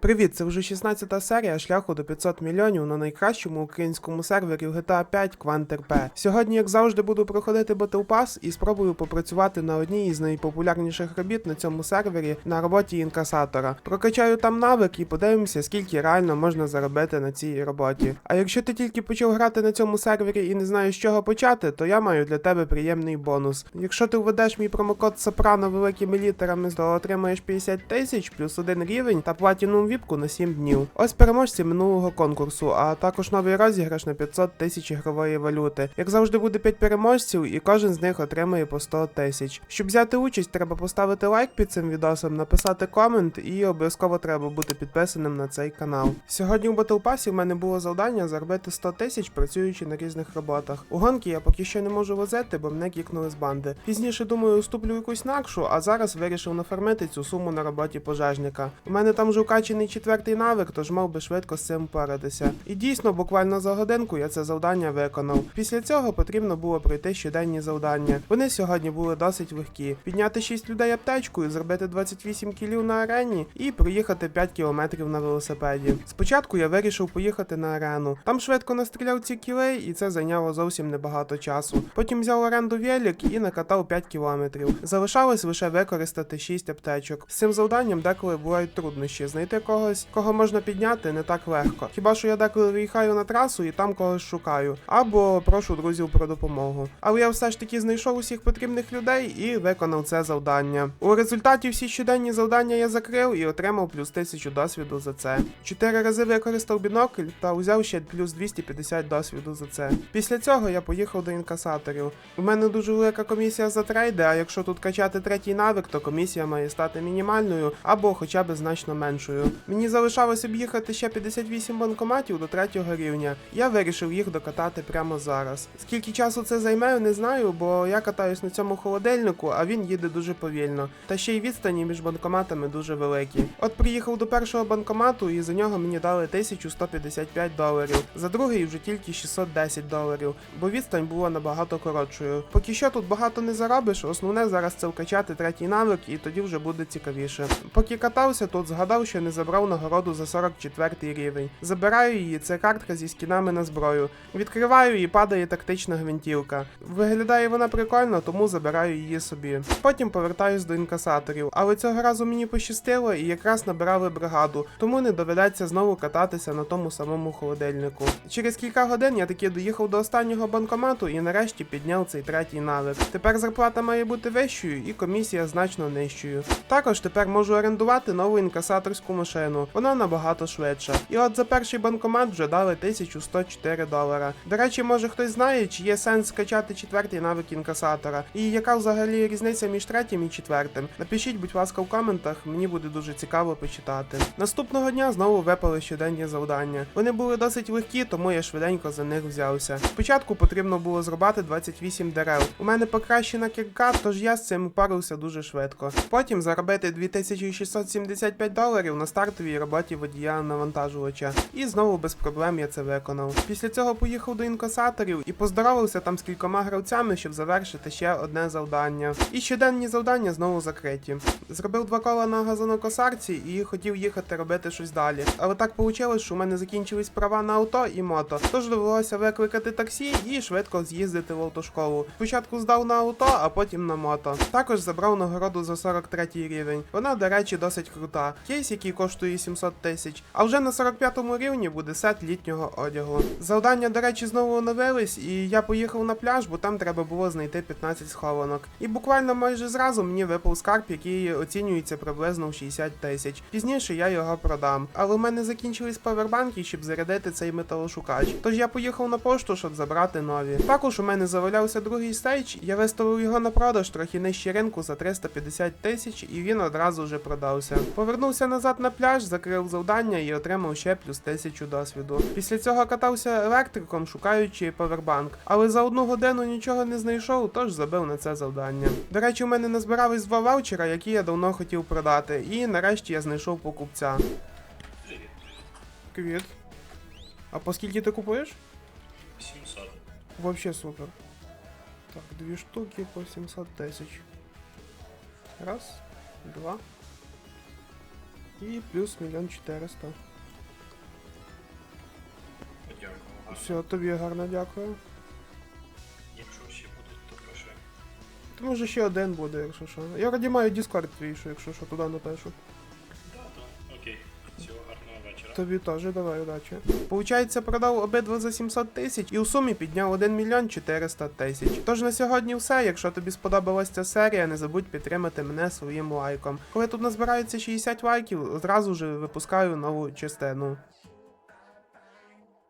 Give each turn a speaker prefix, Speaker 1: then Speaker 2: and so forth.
Speaker 1: Привіт, це вже 16-та серія шляху до 500 мільйонів на найкращому українському сервері GTA 5 QuantRP. Сьогодні, як завжди, буду проходити Battle Pass і спробую попрацювати на одній із найпопулярніших робіт на цьому сервері на роботі інкасатора. Прокачаю там навик і подивимося, скільки реально можна заробити на цій роботі. А якщо ти тільки почав грати на цьому сервері і не знаєш з чого почати, то я маю для тебе приємний бонус. Якщо ти введеш мій промокод Сопрано великими літерами, то отримаєш 50 тисяч плюс один рівень та платіну віпку на 7 днів. Ось переможці минулого конкурсу, а також новий розіграш на 500 тисяч ігрової валюти. Як завжди буде 5 переможців, і кожен з них отримає по 100 тисяч. Щоб взяти участь, треба поставити лайк під цим відосом, написати комент і обов'язково треба бути підписаним на цей канал. Сьогодні у Battle Pass в мене було завдання заробити 100 тисяч, працюючи на різних роботах. У гонки я поки що не можу возити, бо мене кікнули з банди. Пізніше думаю, уступлю якусь накшу, а зараз вирішив нафармити цю суму на роботі пожежника. У мене там вже вкачений четвертий навик, тож мав би швидко з цим впоратися. І дійсно, буквально за годинку я це завдання виконав. Після цього потрібно було пройти щоденні завдання. Вони сьогодні були досить легкі: підняти 6 людей аптечкою, зробити 28 кілів на арені і проїхати 5 кілометрів на велосипеді. Спочатку я вирішив поїхати на арену. Там швидко настріляв ці кілей, і це зайняло зовсім небагато часу. Потім взяв оренду велик і накатав 5 кілометрів. Залишалось лише використати 6 аптечок. З цим завданням деколи бувають труднощі. Знайти когось, кого можна підняти, не так легко. Хіба що я деколи виїхаю на трасу і там когось шукаю, або прошу друзів про допомогу. Але я все ж таки знайшов усіх потрібних людей і виконав це завдання. У результаті всі щоденні завдання я закрив і отримав плюс 1000 досвіду за це. Чотири рази використав бінокль та узяв ще плюс 250 досвіду за це. Після цього я поїхав до інкасаторів. У мене дуже велика комісія за трейди, а якщо тут качати третій навик, то комісія має стати мінімальною або хоча б значно меншою. Мені залишалось об'їхати ще 58 банкоматів до третього рівня. Я вирішив їх докатати прямо зараз. Скільки часу це займе, не знаю, бо я катаюсь на цьому холодильнику, а він їде дуже повільно. Та ще й відстані між банкоматами дуже великі. От приїхав до першого банкомату, і за нього мені дали 1155 доларів. За другий вже тільки 610 доларів, бо відстань була набагато коротшою. Поки що тут багато не заробиш, основне зараз це вкачати третій навик, і тоді вже буде цікавіше. Поки катався тут, згадав, що не забрав нагороду за 44 рівень. Забираю її, це картка зі скінами на зброю. Відкриваю і падає тактична гвинтівка. Виглядає вона прикольно, тому забираю її собі. Потім повертаюсь до інкасаторів, але цього разу мені пощастило і якраз набирали бригаду, тому не доведеться знову кататися на тому самому холодильнику. Через кілька годин я таки доїхав до останнього банкомату і нарешті підняв цей третій навик. Тепер зарплата має бути вищою і комісія значно нижчою. Також тепер можу орендувати нову інкасаторську машину. Вона набагато швидша. І от за перший банкомат вже дали 1104 долара. До речі, може хтось знає, чи є сенс скачати четвертий навик інкасатора, і яка взагалі різниця між третім і четвертим. Напишіть, будь ласка, в коментах, мені буде дуже цікаво почитати. Наступного дня знову випали щоденні завдання. Вони були досить легкі, тому я швиденько за них взявся. Спочатку потрібно було зрубати 28 дерев. У мене покращена кірка, тож я з цим упарився дуже швидко. Потім заробити 2675 доларів на стартовій роботі водія навантажувача. І знову без проблем я це виконав. Після цього поїхав до інкасаторів і поздоровався там з кількома гравцями, щоб завершити ще одне завдання. І щоденні завдання знову закриті. Зробив два кола на газонокосарці і хотів їхати робити щось далі. Але так вийшло, що у мене закінчились права на авто і мото. Тож довелося викликати таксі і швидко з'їздити в автошколу. Спочатку здав на авто, а потім на мото. Також забрав нагороду за 43 рівень. Вона, до речі, досить крута. Кейс, який коштує 700 тисяч. А вже на 45-му рівні буде сет літнього одягу. Завдання, до речі, знову оновились, і я поїхав на пляж, бо там треба було знайти 15 схованок. І буквально майже зразу мені випав скарб, який оцінюється приблизно в 60 тисяч. Пізніше я його продам. Але в мене закінчились павербанки, щоб зарядити цей металошукач. Тож я поїхав на пошту, щоб забрати нові. Також у мене завалявся другий стейдж, я виставив його на продаж трохи нижче ринку за 350 тисяч, і він одразу вже продався. Повернувся назад на пляж, закрив завдання і отримав ще плюс 1000 досвіду. Після цього катався електриком, шукаючи павербанк. Але за одну годину нічого не знайшов, тож забив на це завдання. До речі, у мене назбирались два ваучера, які я давно хотів продати, і нарешті я знайшов покупця. Привіт. А по скільки ти купуєш?
Speaker 2: 700.
Speaker 1: Вообще супер. Так, дві штуки по 700 тисяч. Раз, два. І плюс мільйон чотириста.
Speaker 2: Подякую. гарно.
Speaker 1: Все, тобі гарно дякую.
Speaker 2: Якщо ще будуть, то пиши.
Speaker 1: Ти може ще один буде, якщо що. Я раді маю Discord твій, що якщо що туди напишу. Тобі теж давай удачі. Получається, продав обидва за 700 тисяч і у сумі підняв 1 мільйон 400 тисяч. Тож на сьогодні все. Якщо тобі сподобалась ця серія, не забудь підтримати мене своїм лайком. Коли тут назбирається 60 лайків, одразу ж випускаю нову частину.